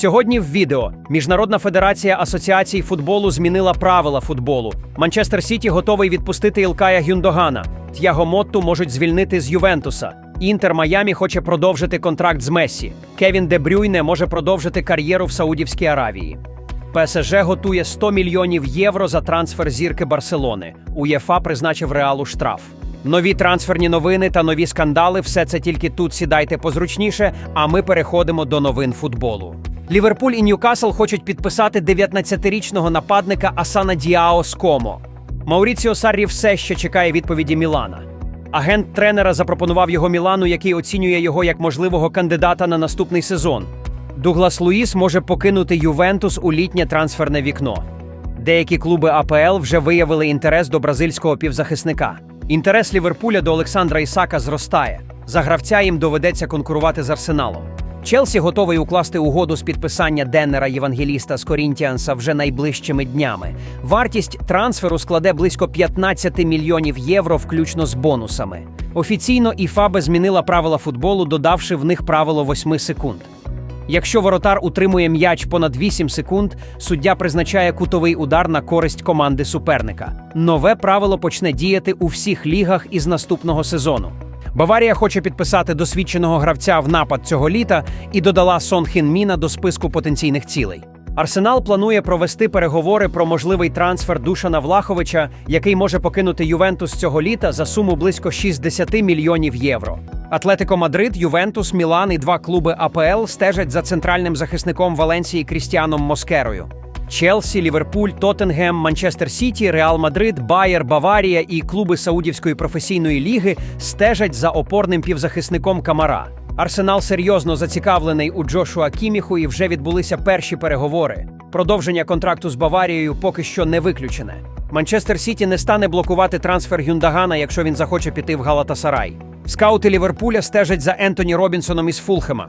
Сьогодні в відео Міжнародна федерація асоціацій футболу змінила правила футболу. Манчестер Сіті готовий відпустити Ілкая Гюндогана. Т'яго Мотту можуть звільнити з Ювентуса. Інтер Майамі хоче продовжити контракт з Мессі. Кевін Де Брюйне може продовжити кар'єру в Саудівській Аравії. ПСЖ готує 100 мільйонів євро за трансфер зірки Барселони. УЄФА призначив реалу штраф. Нові трансферні новини та нові скандали. Все це тільки тут сідайте позручніше. А ми переходимо до новин футболу. Ліверпуль і Ньюкасл хочуть підписати 19-річного нападника Асана Діао з Комо. Мауріціо Саррі все ще чекає відповіді Мілана. Агент тренера запропонував його Мілану, який оцінює його як можливого кандидата на наступний сезон. Дуглас Луїс може покинути Ювентус у літнє трансферне вікно. Деякі клуби АПЛ вже виявили інтерес до бразильського півзахисника. Інтерес Ліверпуля до Олександра Ісака зростає. За гравця їм доведеться конкурувати з Арсеналом. Челсі готовий укласти угоду з підписання Деннера Євангеліста з Корінтіанса вже найближчими днями. Вартість трансферу складе близько 15 мільйонів євро, включно з бонусами. Офіційно ІФАБЕ змінила правила футболу, додавши в них правило 8 секунд. Якщо воротар утримує м'яч понад 8 секунд, суддя призначає кутовий удар на користь команди суперника. Нове правило почне діяти у всіх лігах із наступного сезону. Баварія хоче підписати досвідченого гравця в напад цього літа і додала Сон Хін Міна до списку потенційних цілей. Арсенал планує провести переговори про можливий трансфер Душана Влаховича, який може покинути Ювентус цього літа за суму близько 60 мільйонів євро. Атлетико Мадрид, Ювентус, Мілан і два клуби АПЛ стежать за центральним захисником Валенсії Крістіаном Москерою. Челсі, Ліверпуль, Тоттенгем, Манчестер Сіті, Реал Мадрид, Байер, Баварія і клуби Саудівської професійної ліги стежать за опорним півзахисником Камара. Арсенал серйозно зацікавлений у Джошуа Кіміху і вже відбулися перші переговори. Продовження контракту з Баварією поки що не виключене. Манчестер Сіті не стане блокувати трансфер Гюндагана, якщо він захоче піти в Галатасарай. Скаути Ліверпуля стежать за Ентоні Робінсоном із Фулхема.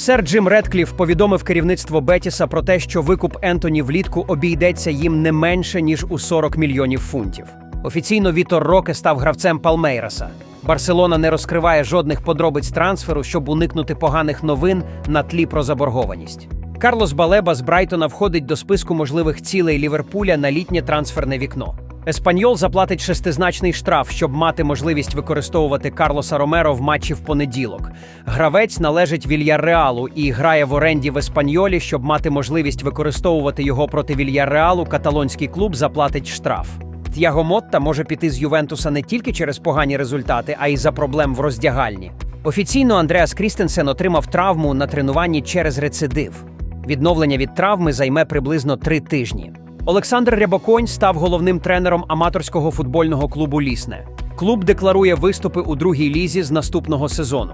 Сер Джим Редкліф повідомив керівництво Бетіса про те, що викуп Ентоні влітку обійдеться їм не менше ніж у 40 мільйонів фунтів. Офіційно Вітор Роке став гравцем Палмейраса. Барселона не розкриває жодних подробиць трансферу, щоб уникнути поганих новин на тлі про заборгованість. Карлос Балеба з Брайтона входить до списку можливих цілей Ліверпуля на літнє трансферне вікно. Еспаньол заплатить шестизначний штраф, щоб мати можливість використовувати Карлоса Ромеро в матчі в понеділок. Гравець належить Вільярреалу і грає в оренді в Еспаньолі, щоб мати можливість використовувати його проти Вільярреалу. Каталонський клуб заплатить штраф. Т'яго Мотта може піти з Ювентуса не тільки через погані результати, а й за проблем в роздягальні. Офіційно Андреас Крістенсен отримав травму на тренуванні через рецидив. Відновлення від травми займе приблизно три тижні. Олександр Рябоконь став головним тренером аматорського футбольного клубу Лісне. Клуб декларує виступи у другій лізі з наступного сезону.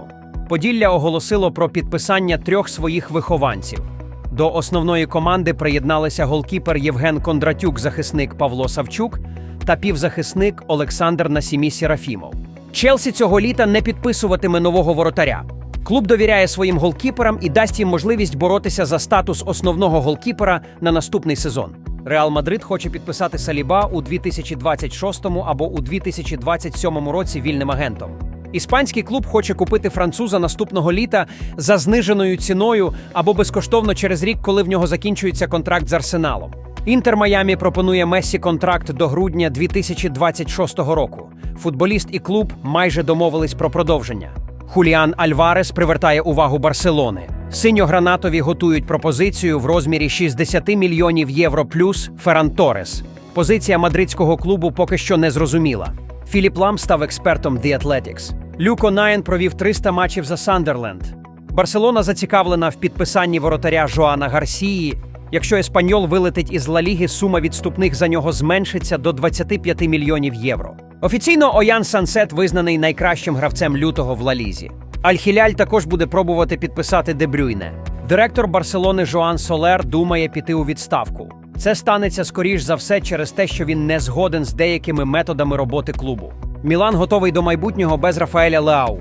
Поділля оголосило про підписання трьох своїх вихованців. До основної команди приєдналися голкіпер Євген Кондратюк, захисник Павло Савчук та півзахисник Олександр Насімі Серафімов. Челсі цього літа не підписуватиме нового воротаря. Клуб довіряє своїм голкіперам і дасть їм можливість боротися за статус основного голкіпера на наступний сезон. Реал Мадрид хоче підписати Саліба у 2026 або у 2027 році вільним агентом. Іспанський клуб хоче купити француза наступного літа за зниженою ціною або безкоштовно через рік, коли в нього закінчується контракт з Арсеналом. Інтер Майамі пропонує Мессі контракт до грудня 2026 року. Футболіст і клуб майже домовились про продовження. Хуліан Альварес привертає увагу Барселони. Синьо-гранатові готують пропозицію в розмірі 60 мільйонів євро плюс Ферран Торес. Позиція мадридського клубу поки що не зрозуміла. Філіп Лам став експертом The Athletics. Люко Найен провів 300 матчів за Сандерленд. Барселона зацікавлена в підписанні воротаря Жоана Гарсії. Якщо Еспаньол вилетить із Ла Ліги, сума відступних за нього зменшиться до 25 мільйонів євро. Офіційно Оян Сансет визнаний найкращим гравцем лютого в Ла Лізі. Аль-Хіляль також буде пробувати підписати Дебрюйне. Директор Барселони Жоан Солер думає піти у відставку. Це станеться скоріш за все через те, що він не згоден з деякими методами роботи клубу. Мілан готовий до майбутнього без Рафаеля Леау.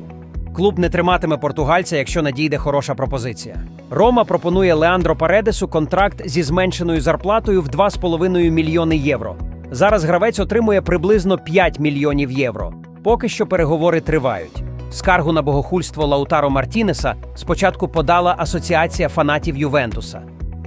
Клуб не триматиме португальця, якщо надійде хороша пропозиція. Рома пропонує Леандро Паредесу контракт зі зменшеною зарплатою в 2,5 мільйони євро. Зараз гравець отримує приблизно 5 мільйонів євро. Поки що переговори тривають. Скаргу на богохульство Лаутаро Мартінеса спочатку подала Асоціація фанатів Ювентуса.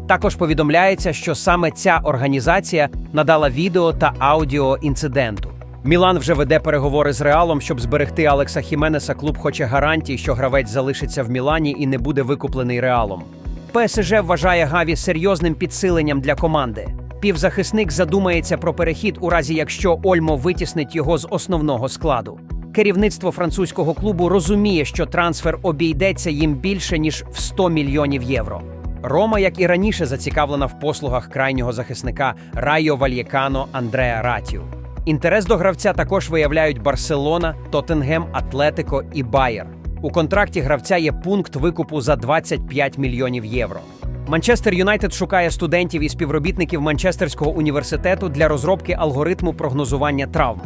Також повідомляється, що саме ця організація надала відео та аудіо інциденту. Мілан вже веде переговори з Реалом, щоб зберегти Алекса Хіменеса. Клуб хоче гарантій, що гравець залишиться в Мілані і не буде викуплений Реалом. ПСЖ вважає Гаві серйозним підсиленням для команди. Півзахисник задумається про перехід у разі, якщо Ольмо витіснить його з основного складу. Керівництво французького клубу розуміє, що трансфер обійдеться їм більше ніж в 100 мільйонів євро. Рома, як і раніше, зацікавлена в послугах крайнього захисника Райо Вальєкано Андреа Ратію. Інтерес до гравця також виявляють Барселона, Тоттенгем, Атлетико і Байер. У контракті гравця є пункт викупу за 25 мільйонів євро. Манчестер Юнайтед шукає студентів і співробітників Манчестерського університету для розробки алгоритму прогнозування травм.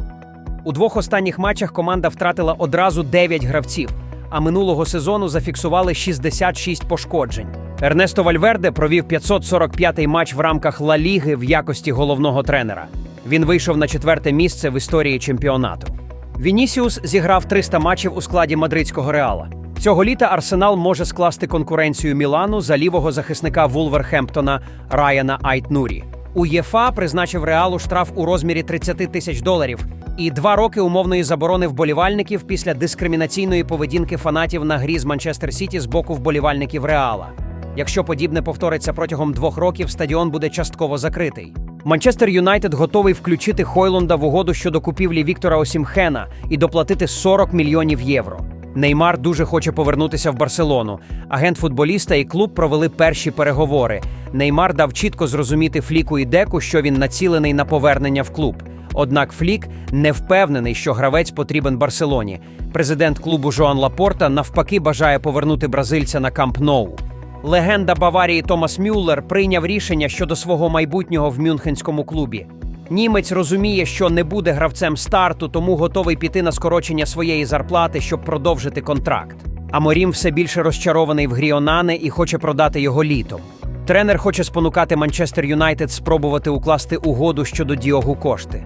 У двох останніх матчах команда втратила одразу 9 гравців, а минулого сезону зафіксували 66 пошкоджень. Ернесто Вальверде провів 545-й матч в рамках Ла Ліги в якості головного тренера. Він вийшов на четверте місце в історії чемпіонату. Вінісіус зіграв 300 матчів у складі мадридського реала. Цього літа Арсенал може скласти конкуренцію Мілану за лівого захисника Вулверхемптона Райана Айтнурі. УЄФА призначив реалу штраф у розмірі 30 тисяч доларів і два роки умовної заборони вболівальників після дискримінаційної поведінки фанатів на грі з Манчестер Сіті з боку вболівальників Реала. Якщо подібне повториться протягом двох років, стадіон буде частково закритий. Манчестер Юнайтед готовий включити Хойлунда в угоду щодо купівлі Віктора Осімхена і доплатити 40 мільйонів євро. Неймар дуже хоче повернутися в Барселону. Агент футболіста і клуб провели перші переговори. Неймар дав чітко зрозуміти Фліку і Деку, що він націлений на повернення в клуб. Однак Флік не впевнений, що гравець потрібен Барселоні. Президент клубу Жоан Лапорта навпаки бажає повернути бразильця на Камп Ноу. Легенда Баварії Томас Мюллер прийняв рішення щодо свого майбутнього в мюнхенському клубі. Німець розуміє, що не буде гравцем старту, тому готовий піти на скорочення своєї зарплати, щоб продовжити контракт. А Морім все більше розчарований в грі Онане і хоче продати його літом. Тренер хоче спонукати Манчестер Юнайтед спробувати укласти угоду щодо Діогу Кошти.